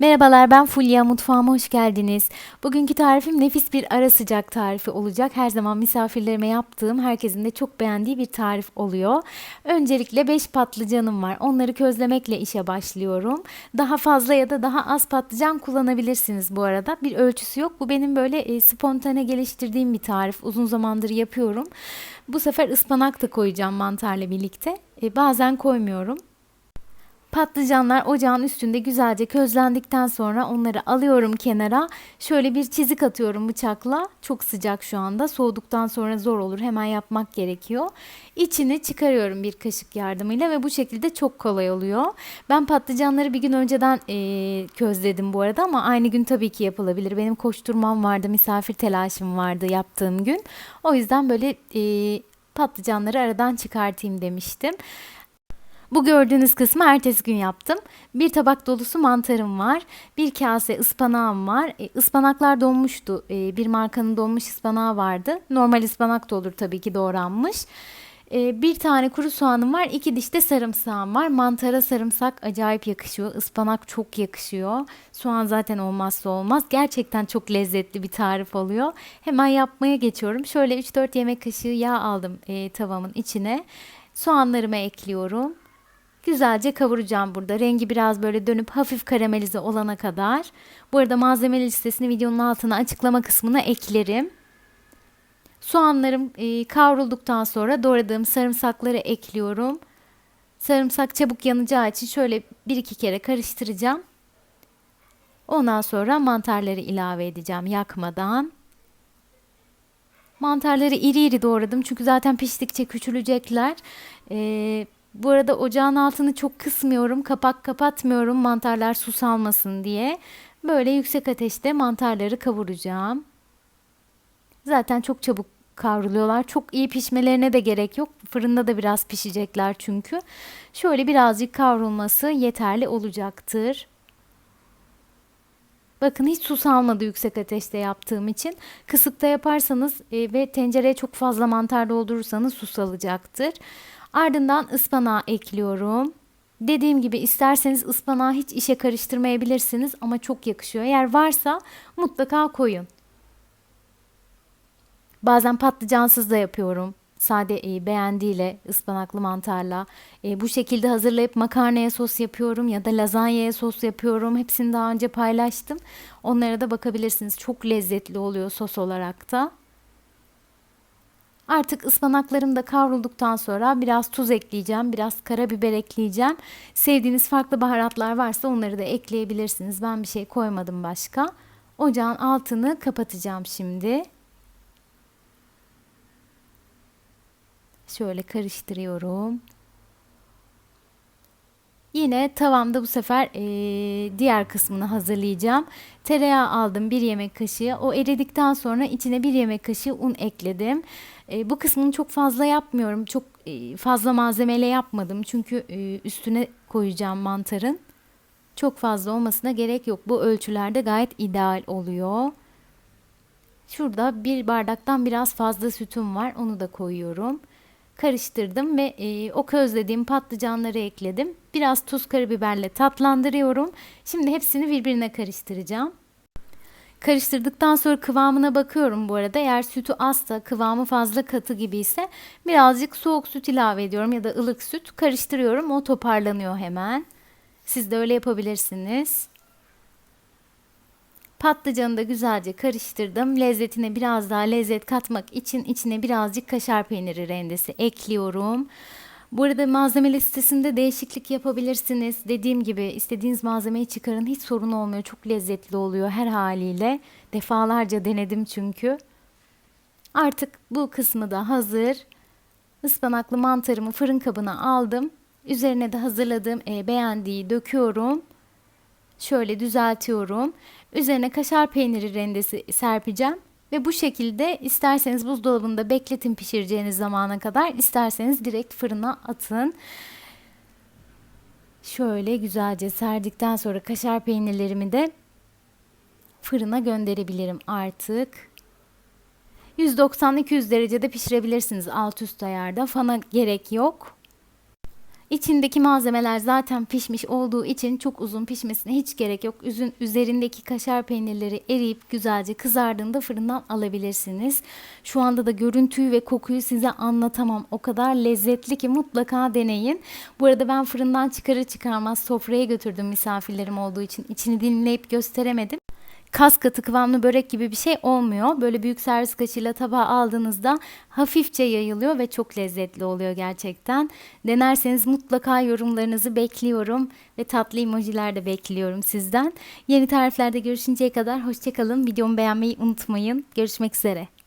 Merhabalar ben Fulya mutfağıma hoş geldiniz. Bugünkü tarifim nefis bir ara sıcak tarifi olacak. Her zaman misafirlerime yaptığım, herkesin de çok beğendiği bir tarif oluyor. Öncelikle 5 patlıcanım var. Onları közlemekle işe başlıyorum. Daha fazla ya da daha az patlıcan kullanabilirsiniz bu arada. Bir ölçüsü yok. Bu benim böyle e, spontane geliştirdiğim bir tarif. Uzun zamandır yapıyorum. Bu sefer ıspanak da koyacağım mantarla birlikte. E, bazen koymuyorum. Patlıcanlar ocağın üstünde güzelce közlendikten sonra onları alıyorum kenara. Şöyle bir çizik atıyorum bıçakla. Çok sıcak şu anda. Soğuduktan sonra zor olur. Hemen yapmak gerekiyor. İçini çıkarıyorum bir kaşık yardımıyla ve bu şekilde çok kolay oluyor. Ben patlıcanları bir gün önceden e, közledim bu arada ama aynı gün tabii ki yapılabilir. Benim koşturmam vardı, misafir telaşım vardı yaptığım gün. O yüzden böyle e, patlıcanları aradan çıkartayım demiştim. Bu gördüğünüz kısmı ertesi gün yaptım. Bir tabak dolusu mantarım var. Bir kase ıspanağım var. E, ıspanaklar donmuştu. E, bir markanın donmuş ıspanağı vardı. Normal ıspanak da olur tabii ki doğranmış. E, bir tane kuru soğanım var. iki diş de sarımsağım var. Mantara sarımsak acayip yakışıyor. Ispanak çok yakışıyor. Soğan zaten olmazsa olmaz. Gerçekten çok lezzetli bir tarif oluyor. Hemen yapmaya geçiyorum. Şöyle 3-4 yemek kaşığı yağ aldım e, tavamın içine. Soğanlarımı ekliyorum. Güzelce kavuracağım burada. Rengi biraz böyle dönüp hafif karamelize olana kadar. Bu arada malzeme listesini videonun altına açıklama kısmına eklerim. Soğanlarım e, kavrulduktan sonra doğradığım sarımsakları ekliyorum. Sarımsak çabuk yanacağı için şöyle bir iki kere karıştıracağım. Ondan sonra mantarları ilave edeceğim yakmadan. Mantarları iri iri doğradım çünkü zaten piştikçe küçülecekler. Ee, bu arada ocağın altını çok kısmıyorum. Kapak kapatmıyorum mantarlar su salmasın diye. Böyle yüksek ateşte mantarları kavuracağım. Zaten çok çabuk kavruluyorlar. Çok iyi pişmelerine de gerek yok. Fırında da biraz pişecekler çünkü. Şöyle birazcık kavrulması yeterli olacaktır. Bakın hiç su salmadı yüksek ateşte yaptığım için. Kısıkta yaparsanız e, ve tencereye çok fazla mantar doldurursanız su salacaktır. Ardından ıspanağı ekliyorum. Dediğim gibi isterseniz ıspanağı hiç işe karıştırmayabilirsiniz ama çok yakışıyor. Eğer varsa mutlaka koyun. Bazen patlıcansız da yapıyorum. Sade beğendiğiyle ıspanaklı mantarla. E, bu şekilde hazırlayıp makarnaya sos yapıyorum ya da lazanyaya sos yapıyorum. Hepsini daha önce paylaştım. Onlara da bakabilirsiniz. Çok lezzetli oluyor sos olarak da. Artık ıspanaklarım da kavrulduktan sonra biraz tuz ekleyeceğim, biraz karabiber ekleyeceğim. Sevdiğiniz farklı baharatlar varsa onları da ekleyebilirsiniz. Ben bir şey koymadım başka. Ocağın altını kapatacağım şimdi. Şöyle karıştırıyorum. Yine tavamda bu sefer e, diğer kısmını hazırlayacağım. Tereyağı aldım bir yemek kaşığı. O eridikten sonra içine bir yemek kaşığı un ekledim. E, bu kısmını çok fazla yapmıyorum. Çok e, fazla malzemeyle yapmadım. Çünkü e, üstüne koyacağım mantarın. Çok fazla olmasına gerek yok. Bu ölçülerde gayet ideal oluyor. Şurada bir bardaktan biraz fazla sütüm var. Onu da koyuyorum karıştırdım ve e, o közlediğim patlıcanları ekledim. Biraz tuz karabiberle tatlandırıyorum. Şimdi hepsini birbirine karıştıracağım. Karıştırdıktan sonra kıvamına bakıyorum bu arada. Eğer sütü azsa, kıvamı fazla katı gibi ise birazcık soğuk süt ilave ediyorum ya da ılık süt karıştırıyorum. O toparlanıyor hemen. Siz de öyle yapabilirsiniz. Patlıcanı da güzelce karıştırdım. Lezzetine biraz daha lezzet katmak için içine birazcık kaşar peyniri rendesi ekliyorum. Bu arada malzeme listesinde değişiklik yapabilirsiniz. Dediğim gibi istediğiniz malzemeyi çıkarın. Hiç sorun olmuyor. Çok lezzetli oluyor her haliyle. Defalarca denedim çünkü. Artık bu kısmı da hazır. Ispanaklı mantarımı fırın kabına aldım. Üzerine de hazırladığım e, beğendiği döküyorum. Şöyle düzeltiyorum. Üzerine kaşar peyniri rendesi serpeceğim. Ve bu şekilde isterseniz buzdolabında bekletin pişireceğiniz zamana kadar, isterseniz direkt fırına atın. Şöyle güzelce serdikten sonra kaşar peynirlerimi de fırına gönderebilirim artık. 190-200 derecede pişirebilirsiniz alt üst ayarda. Fana gerek yok. İçindeki malzemeler zaten pişmiş olduğu için çok uzun pişmesine hiç gerek yok. Üzün üzerindeki kaşar peynirleri eriyip güzelce kızardığında fırından alabilirsiniz. Şu anda da görüntüyü ve kokuyu size anlatamam. O kadar lezzetli ki mutlaka deneyin. Bu arada ben fırından çıkarır çıkarmaz sofraya götürdüm misafirlerim olduğu için. İçini dilimleyip gösteremedim kas katı kıvamlı börek gibi bir şey olmuyor. Böyle büyük servis kaşığıyla tabağa aldığınızda hafifçe yayılıyor ve çok lezzetli oluyor gerçekten. Denerseniz mutlaka yorumlarınızı bekliyorum ve tatlı emojiler de bekliyorum sizden. Yeni tariflerde görüşünceye kadar hoşçakalın. Videomu beğenmeyi unutmayın. Görüşmek üzere.